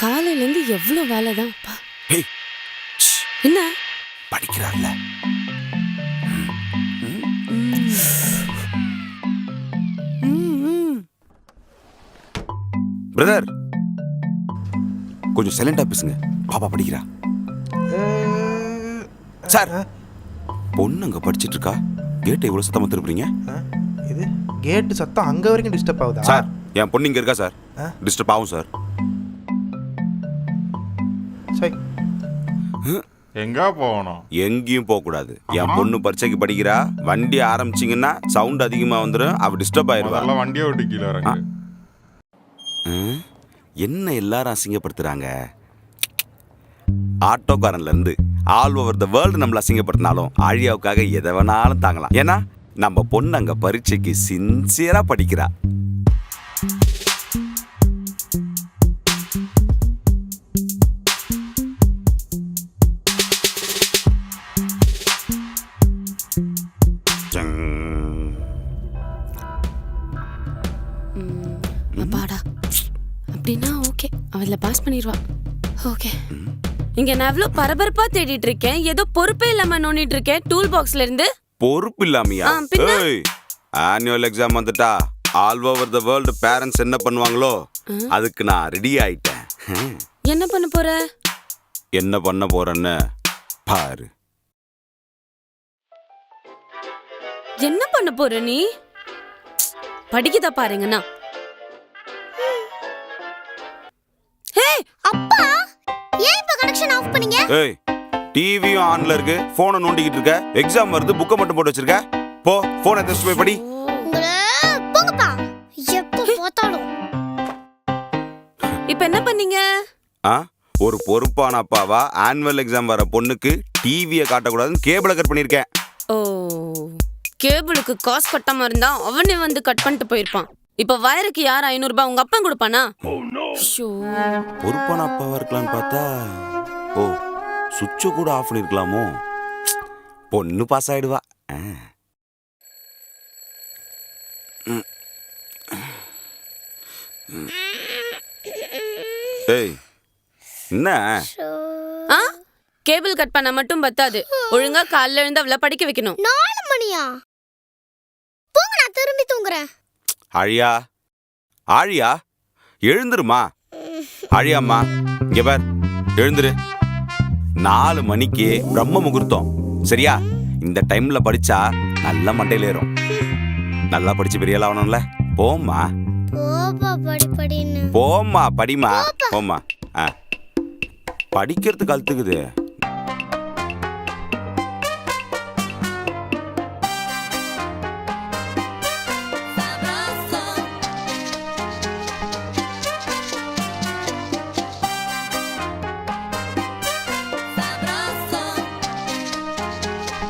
காலையில இருந்து எவ்வளவு வேலைதான். பா. ஏய் ஷ், என்ன? படிக்கிறார்ல பிரதர் கொஞ்சம் சைலண்டா பேசுங்க. பாப்பா படிக்கிறா. சார் பொண்ணு அங்க படிச்சிட்டு இருக்கா? கேட்டை இவ்வளவு சத்தமா திருப்புறீங்க? ஆ, இது கேட்டு சத்தம் அங்க வரைக்கும் டிஸ்டர்ப் ஆகுதா? சார் என் பொண்ணு இங்க இருக்கா சார்? ஆ? டிஸ்டர்ப் ஆகும் சார். சரி. எங்க போகணும்? எங்கேயும் போக கூடாது என் பொண்ணு பரீட்சைக்கு படிக்கிறா. வண்டி ஆரம்பிச்சிங்கன்னா சவுண்ட் அதிகமா வந்துடும் அவ டிஸ்டர்ப் ஆயிருவா முதல்ல வண்டியை விட்டு கீழே இறங்கு. ம்? என்ன எல்லாரும் அசிங்கப்படுத்துறாங்க? ஆட்டோக்காரன்ல இருந்து ஆல் ஓவர் த வேர்ல்டு நம்மள அசிங்கப்படுத்தினாலும் ஆழியாவுக்காக எதை வேணாலும் தாங்கலாம். ஏன்னா நம்ம பொண்ணு அங்க பரீட்சைக்கு சின்சியரா படிக்கிறா. அப்படின்னா ஓகே. அவள பாஸ் பண்ணிடுவா. ஓகே. இங்க நான் எவ்வளவு பரபரப்பா தேடிட்டு இருக்கேன். ஏதோ பொறுப்பே இல்லாம நோண்டிட்டு இருக்கேன். டூல் பாக்ஸ்ல இருந்து. பொறுப்பு இல்லாமையா? ஆ, பின்ன? ஆனுவல் எக்ஸாம் வந்துட்டா. All over the world parents என்ன பண்ணுவாங்களோ அதுக்கு நான் ரெடி ஆயிட்டேன். ஹம். என்ன பண்ண போற? என்ன பண்ண போறேன்னு பாரு. என்ன பண்ண போற நீ? படிக்கதா பாருங்கண்ணா. பண்ணீங்க? ஏய் டிவியும் ஆன்ல இருக்கு போனை நோண்டிக்கிட்டு இருக்க. எக்ஸாம் வருது புக்கை மட்டும் போட்டு வச்சிருக்க. போ போனை எடுத்து போய் படி. போங்கப்பா. எப்ப பார்த்தாலும். இப்ப என்ன பண்ணீங்க? ஆ ஒரு பொறுப்பான அப்பாவா ஆனுவல் எக்ஸாம் வர பொண்ணுக்கு டிவியை காட்டக்கூடாதுன்னு கேபிளை கட் பண்ணியிருக்கேன். ஓ கேபிளுக்கு காசு கட்டாம இருந்தா அவனே வந்து கட் பண்ணிட்டு போயிருப்பான். இப்ப வயருக்கு யார் ஐநூறு ரூபாய் உங்க அப்பன் கொடுப்பானா? ஷோ பொறுப்பான அப்பாவா இருக்கலாம்னு பார்த்தா ஓ சுவிட்சை கூட ஆஃப் பண்ணிருக்கலாமோ? பொண்ணு பாஸ் ஆயிடுவா. ஆ. ம். ம். ஏய் என்ன? ஆ? கேபிள் கட் பண்ண மட்டும் பத்தாது. ஒழுங்கா காலைல எழுந்து அவளை படிக்க வைக்கணும். நாலு மணியா? போங்க நான் திரும்பி தூங்குறேன். ஆழியா? ஆழியா? எழுந்துருமா? ஆழியாம்மா இங்க பார். எழுந்துரு. நாலு மணிக்கு பிரம்ம முகூர்த்தம். சரியா? இந்த டைம்ல படிச்சா நல்ல மண்டையில ஏறும். நல்லா படிச்சு பெரிய ஆகணும்ல. போம்மா. போம்மா படிமா போம்மா. ஆ. படிக்கிறதுக்கு அழுத்துக்குது